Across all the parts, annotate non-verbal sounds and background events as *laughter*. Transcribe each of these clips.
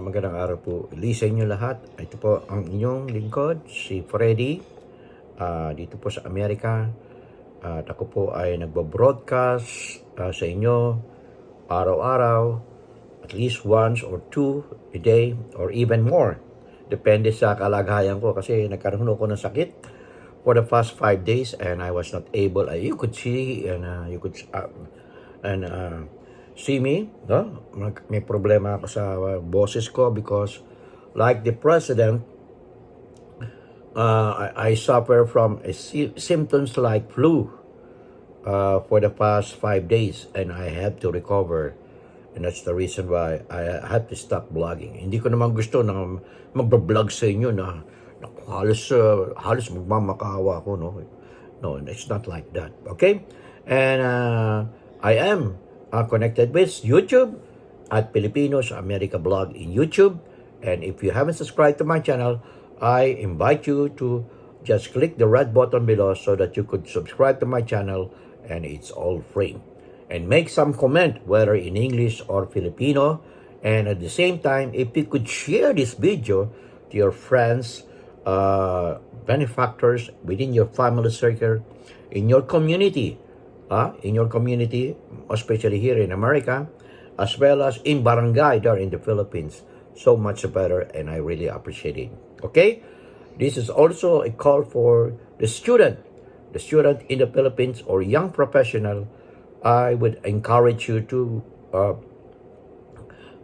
magandang araw po. Lisa inyo lahat. Ito po ang inyong lingkod, si Freddy. Ah, dito po sa Amerika. At ako po ay nagbo-broadcast ah, sa inyo araw-araw. At least once or two a day or even more. Depende sa kalagayan ko kasi nagkaroon ako ng sakit for the past five days and I was not able. Uh, you could see and uh, you could uh, and uh, see me. No? May problema ako sa boses ko because like the president, uh, I, I suffer from a sy- symptoms like flu uh, for the past five days and I have to recover. And that's the reason why I had to stop vlogging. Hindi ko naman gusto na magbablog sa inyo na, na halos, uh, halos magmamakaawa ako, no? No, it's not like that. Okay? And uh, I am uh, connected with YouTube at Filipinos America Blog in YouTube. And if you haven't subscribed to my channel, I invite you to just click the red button below so that you could subscribe to my channel and it's all free. And make some comment whether in English or Filipino. And at the same time, if you could share this video to your friends, uh, benefactors within your family circle, in your community, uh, in your community, especially here in America, as well as in barangay there in the Philippines. So much better, and I really appreciate it. Okay? This is also a call for the student, the student in the Philippines or young professional. I would encourage you to uh,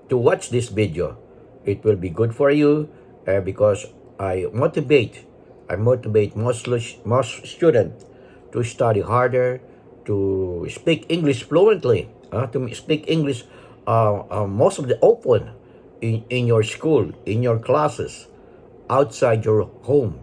to watch this video. It will be good for you uh, because I motivate, I motivate most most student to study harder, to speak English fluently, uh, to speak English uh, uh, most of the open in, in your school, in your classes, outside your home,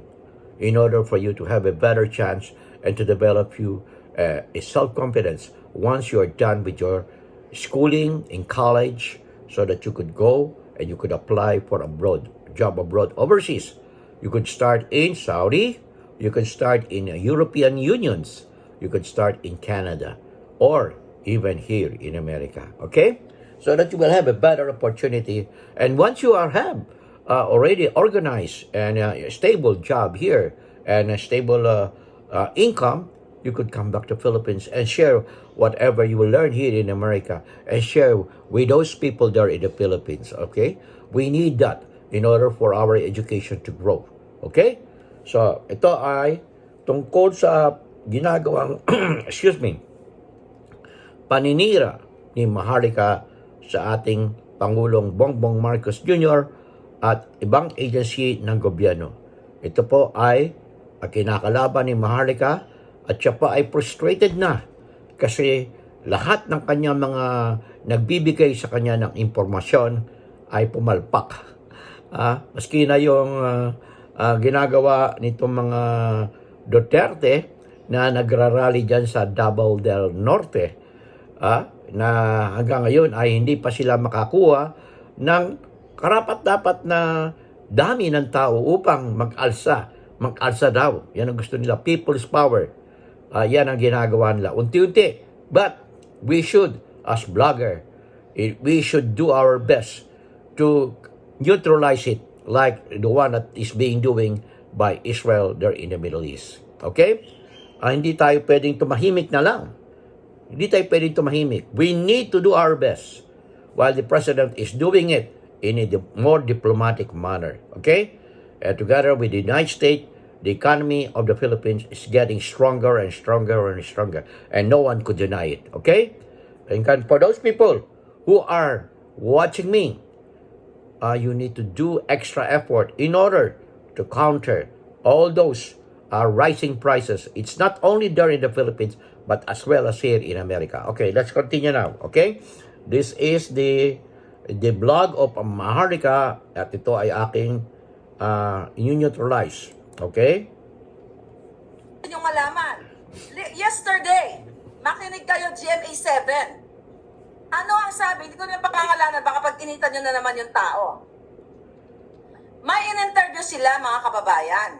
in order for you to have a better chance and to develop you uh, a self-confidence once you are done with your schooling in college so that you could go and you could apply for abroad job abroad overseas. You could start in saudi you could start in european unions you could start in canada or even here in america okay so that you will have a better opportunity and once you are have uh, already organized and uh, a stable job here and a stable uh, uh, income you could come back to Philippines and share whatever you will learn here in America and share with those people there in the Philippines. Okay, we need that in order for our education to grow. Okay, so ito ay tungkol sa ginagawang *clears throat* excuse me paninira ni Maharlika sa ating Pangulong Bongbong Marcos Jr. at ibang agency ng gobyerno. Ito po ay kinakalaban ni Maharlika at siya pa ay frustrated na kasi lahat ng kanya mga nagbibigay sa kanya ng impormasyon ay pumalpak. Ah, maski na yung ah, ah, ginagawa nitong mga Duterte na nagrarally dyan sa Davao del Norte ah, na hanggang ngayon ay hindi pa sila makakuha ng karapat-dapat na dami ng tao upang mag-alsa. Mag-alsa daw. Yan ang gusto nila. People's power. Ah, yan ang ginagawa nila. Unti-unti. But we should, as blogger, eh, we should do our best to neutralize it like the one that is being doing by Israel there in the Middle East. Okay? Ah, hindi tayo pwedeng tumahimik na lang. Hindi tayo pwedeng tumahimik. We need to do our best while the President is doing it in a more diplomatic manner. Okay? And together with the United States, the economy of the Philippines is getting stronger and stronger and stronger. And no one could deny it. Okay? And for those people who are watching me, uh, you need to do extra effort in order to counter all those uh, rising prices. It's not only there in the Philippines, but as well as here in America. Okay, let's continue now. Okay, this is the the blog of Maharlika at ito ay aking uh, neutralize. Okay? yung malaman. Yesterday, makinig kayo GMA 7. Ano ang sabi? Hindi ko na pangangalanan, baka pag initan nyo na naman yung tao. May in-interview sila, mga kababayan.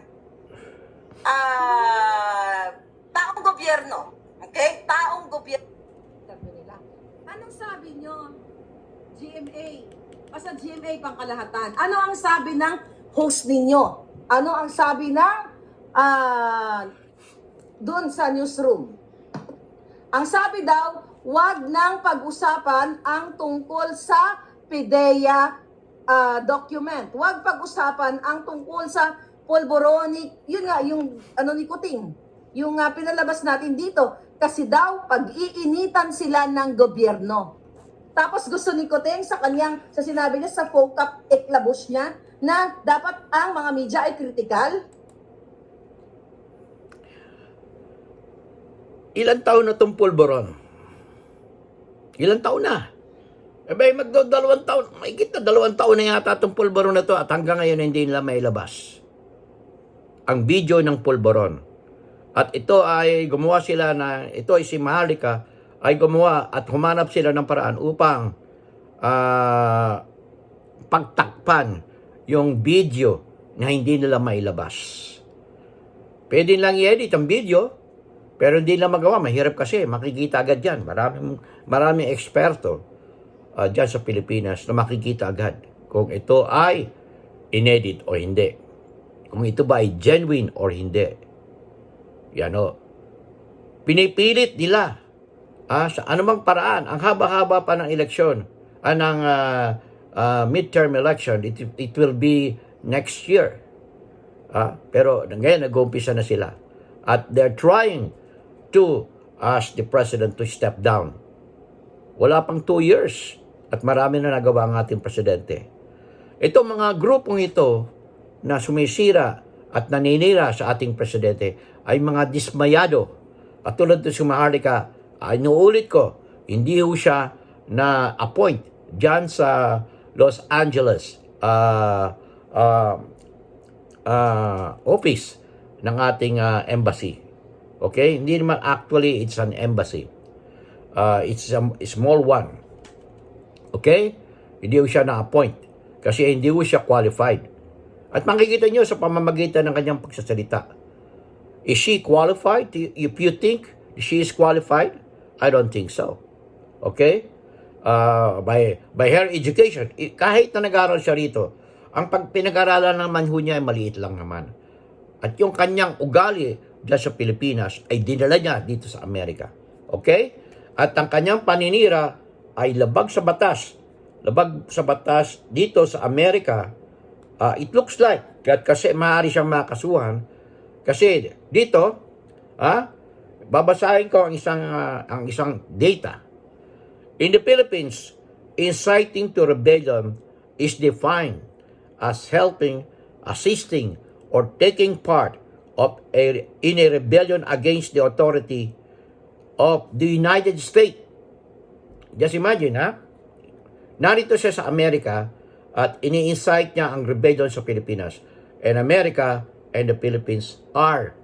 Ah, taong gobyerno. Okay? Taong gobyerno. interview nila. Anong sabi nyo, GMA? Basta GMA pangkalahatan. Ano ang sabi ng host ninyo? Ano ang sabi ng ah doon sa newsroom? Ang sabi daw, wag nang pag-usapan ang tungkol sa PIDEA ah, document. Wag pag-usapan ang tungkol sa pulboronic, yun nga, yung ano ni Kuting, yung ah, pinalabas natin dito. Kasi daw, pag-iinitan sila ng gobyerno. Tapos gusto ni Kuting sa kanyang, sa sinabi niya sa focap eklabos niya, na dapat ang mga media ay critical. Ilan taon na itong pulboron? Ilan taon na? Eh ba, magdo dalawang taon, may na dalawang taon na yata itong pulboron na to at hanggang ngayon hindi nila mailabas. Ang video ng pulboron. At ito ay gumawa sila na, ito ay si Mahalika, ay gumawa at humanap sila ng paraan upang ah, pagtakpan yung video na hindi nila mailabas. Pwede lang i-edit ang video, pero hindi na magawa. Mahirap kasi, makikita agad yan. Maraming, maraming eksperto uh, dyan sa Pilipinas na makikita agad kung ito ay inedit o hindi. Kung ito ba ay genuine or hindi. Yan o. Pinipilit nila ah, sa anumang paraan, ang haba-haba pa ng eleksyon, ah, ng ah, ah, midterm election, it, it will be next year. Ah, pero ngayon nag-uumpisa na sila. At they're trying to ask the president to step down. Wala pang two years at marami na nagawa ang ating presidente. Itong mga grupong ito na sumisira at naninira sa ating presidente ay mga dismayado. At tulad ng si Maharlika, ay inuulit ko, hindi ho siya na-appoint dyan sa Los Angeles ah ah, ah, office ng ating ah, embassy. Okay? Hindi naman actually it's an embassy. Uh, it's a, small one. Okay? Hindi ko siya na-appoint. Kasi hindi ko siya qualified. At makikita nyo sa pamamagitan ng kanyang pagsasalita. Is she qualified? If you think she is qualified, I don't think so. Okay? Uh, by, by her education, kahit na nag-aral siya rito, ang pag pinag-aralan naman ho niya ay maliit lang naman. At yung kanyang ugali dyan sa Pilipinas ay dinala niya dito sa Amerika. Okay? At ang kanyang paninira ay labag sa batas. Labag sa batas dito sa Amerika. Ah, it looks like, kasi maaari siyang makasuhan, kasi dito, ah, babasahin ko ang isang, ah, ang isang data. In the Philippines, inciting to rebellion is defined as helping, assisting, or taking part of a, in a rebellion against the authority of the United States. Just imagine, ha? Narito siya sa Amerika at ini-incite niya ang rebellion sa Pilipinas. And America and the Philippines are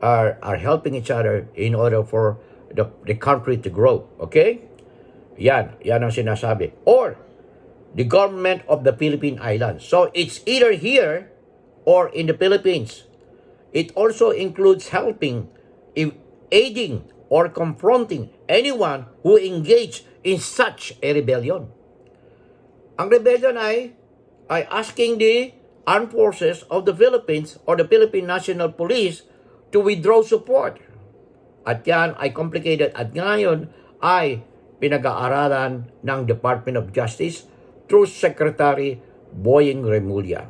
are are helping each other in order for the, the country to grow. Okay? Yan, yan ang sinasabi. Or the government of the Philippine Islands. So it's either here or in the Philippines. It also includes helping, aiding, or confronting anyone who engaged in such a rebellion. Ang rebellion ay, ay asking the armed forces of the Philippines or the Philippine National Police to withdraw support. At yan ay complicated at ngayon ay pinag-aaralan ng Department of Justice through Secretary Boying Remulla.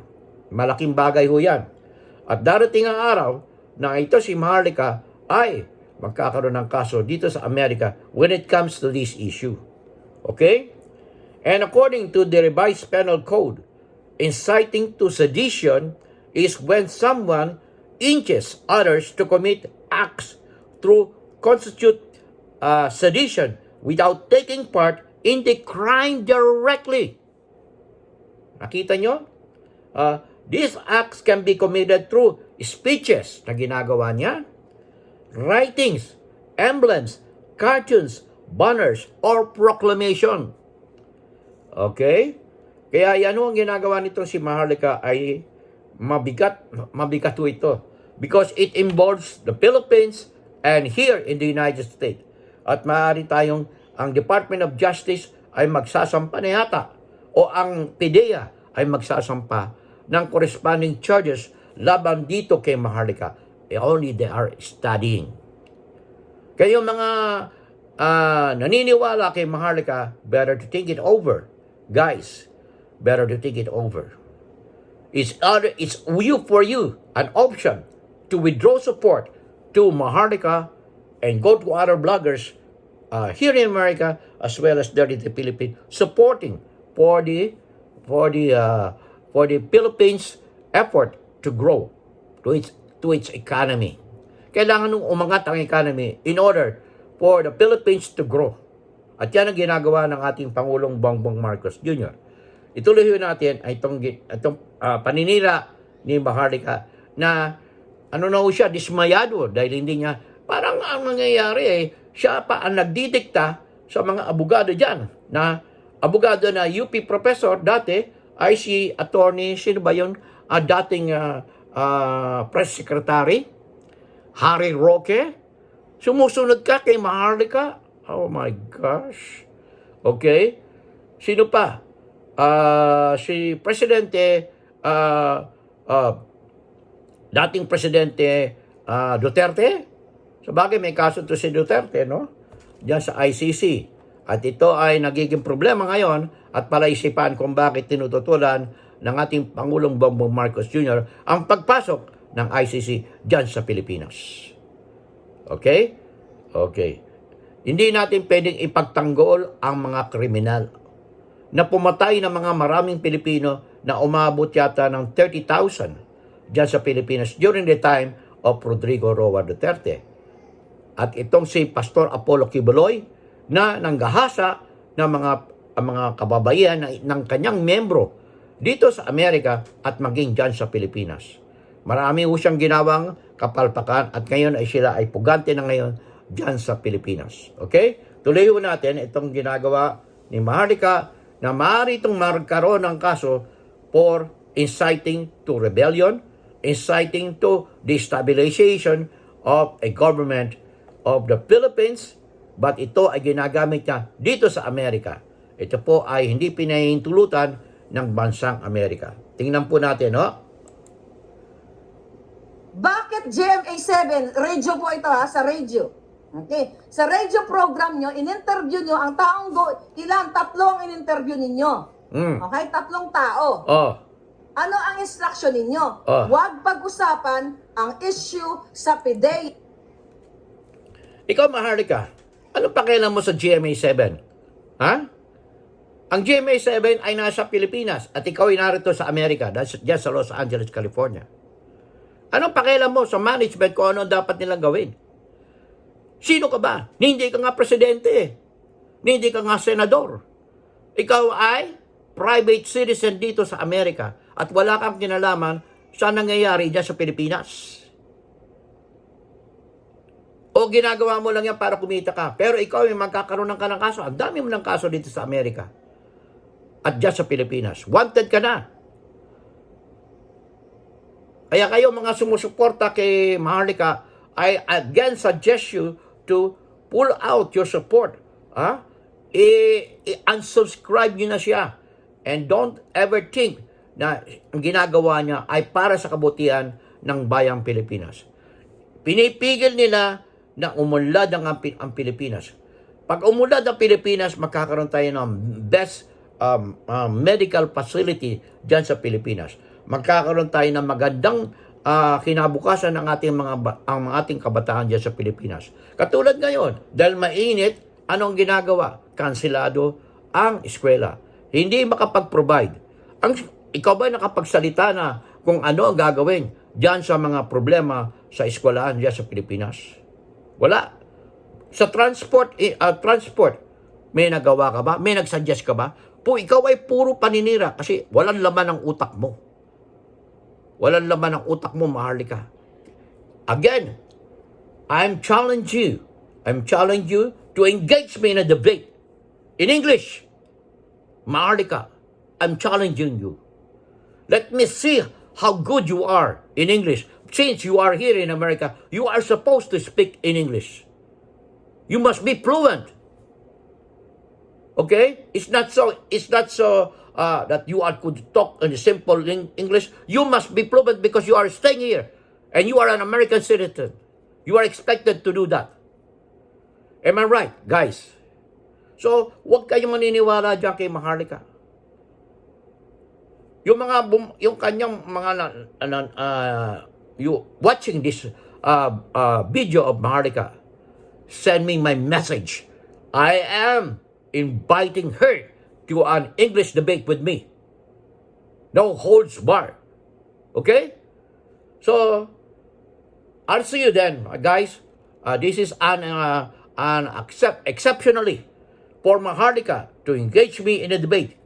Malaking bagay ho yan. At darating ang araw na ito si Maharlika ay magkakaroon ng kaso dito sa Amerika when it comes to this issue. Okay? And according to the revised penal code, inciting to sedition is when someone inches others to commit acts through constitute uh, sedition without taking part in the crime directly. Nakita nyo? Uh, these acts can be committed through speeches na ginagawa niya, writings, emblems, cartoons, banners, or proclamation. Okay? Kaya yan ang ginagawa nito si Maharlika ay mabigat, mabigat ho ito. Because it involves the Philippines and here in the United States. At maaari tayong ang Department of Justice ay magsasampa na yata o ang PIDEA ay magsasampa ng corresponding charges laban dito kay Maharlika. Eh, only they are studying. Kayo mga ah, naniniwala kay Maharlika, better to think it over. Guys, better to think it over. It's, other, it's you for you an option to withdraw support to Maharlika and go to other bloggers uh, here in America as well as there in the Philippines supporting for the for the uh, for the Philippines effort to grow to its to its economy. Kailangan nung umangat ang economy in order for the Philippines to grow. At yan ang ginagawa ng ating Pangulong Bongbong Marcos Jr. Ituloy natin ay itong, itong ah, paninira ni Maharlika na ano na siya, dismayado dahil hindi niya, parang ang nangyayari eh, siya pa ang nagdidikta sa mga abogado dyan na abogado na UP professor dati ay si attorney, sino ba yun? Ah, dating ah, ah, press secretary, Harry Roque. Sumusunod ka kay Maharlika. Oh my gosh. Okay? Sino pa? Ah, si Presidente ah, ah, dating Presidente ah, Duterte. Sa may kaso to si Duterte, no? Diyan sa ICC. At ito ay nagiging problema ngayon at palaisipan kung bakit tinututulan ng ating Pangulong Bongbong Marcos Jr. ang pagpasok ng ICC diyan sa Pilipinas. Okay? Okay. Hindi natin pwedeng ipagtanggol ang mga kriminal na pumatay ng mga maraming Pilipino na umabot yata ng 30,000 dyan sa Pilipinas during the time of Rodrigo Roa Duterte. At itong si Pastor Apollo Kibuloy na nanggahasa ng mga ang mga kababayan ng, ng kanyang membro dito sa Amerika at maging dyan sa Pilipinas. Marami ho siyang ginawang kapalpakan at ngayon ay sila ay pugante na ngayon dyan sa Pilipinas. Okay? Tuloy natin itong ginagawa ni Maharlika na maaari itong magkaroon ng kaso for inciting to rebellion, inciting to destabilization of a government of the Philippines, but ito ay ginagamit niya dito sa Amerika. Ito po ay hindi pinahintulutan ng bansang Amerika. Tingnan po natin, no? Bakit GMA7? Radio po ito ha, sa radio. Okay. Sa radio program nyo, in-interview nyo ang taong go, ilan? Tatlo ang in-interview ninyo. Mm. Okay? Tatlong tao. Oh, Ano ang instruction ninyo? Ah. Huwag pag-usapan ang issue sa PIDEA. ikaw Maharlika, ano pakialam mo sa GMA7? Ha? Ang GMA7 ay nasa Pilipinas at ikaw ay narito sa Amerika, that's dyan sa Los Angeles, California. Anong pakialam mo sa management kung ano dapat nilang gawin? Sino ka ba? Hindi ka nga presidente. Hindi ka nga senador. Ikaw ay private citizen dito sa Amerika at wala kang kinalaman sa nangyayari dyan sa Pilipinas. O ginagawa mo lang yan para kumita ka. Pero ikaw ay magkakaroon ng ka ng kaso. Ang dami mo ng kaso dito sa Amerika. At dyan sa Pilipinas. Wanted ka na. Kaya kayo mga sumusuporta kay Maharlika, I again suggest you to pull out your support. Ha? I-unsubscribe nyo na siya. And don't ever think na ang ginagawa niya ay para sa kabutihan ng bayang Pilipinas. Pinipigil nila na umunlad ang, ang Pilipinas. Pag umunlad ang Pilipinas, magkakaroon tayo ng best um, uh, medical facility dyan sa Pilipinas. Magkakaroon tayo ng magandang ah, kinabukasan ng ating mga ang ating kabataan dyan sa Pilipinas. Katulad ngayon, dahil mainit, anong ginagawa? Kansilado ang eskwela. Hindi makapag-provide. Ang, ikaw ba nakapagsalita na kung ano ang gagawin dyan sa mga problema sa eskwelahan dyan sa Pilipinas? Wala. Sa transport, ah, transport, may nagawa ka ba? May nagsuggest ka ba? Po, ikaw ay puro paninira kasi walang laman ang utak mo. Walang laman ang utak mo, Maharlika. Again, I'm challenge you. I'm challenge you to engage me in a debate. In English, Maharlika, I'm challenging you. Let me see how good you are in English. Since you are here in America, you are supposed to speak in English. You must be fluent. Okay? It's not so it's not so uh, that you are could talk in simple eng- English, you must be fluent because you are staying here and you are an American citizen. You are expected to do that. Am I right, guys? So, huwag kayong maniniwala dyan kay Maharlika. Yung mga, bum- yung kanyang mga, na, na, uh, you watching this uh, uh, video of Maharlika, send me my message. I am inviting her to an English debate with me. No holds bar. Okay? So, I'll see you then, uh, guys. Uh, this is an, uh, an accept, exceptionally for Maharlika to engage me in a debate.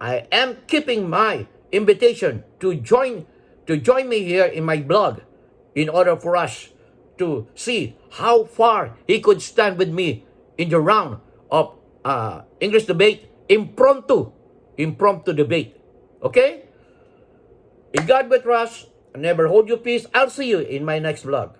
I am keeping my invitation to join to join me here in my blog in order for us to see how far he could stand with me in the round of uh, English debate impromptu impromptu debate. Okay? In God we trust. Never hold your peace. I'll see you in my next vlog.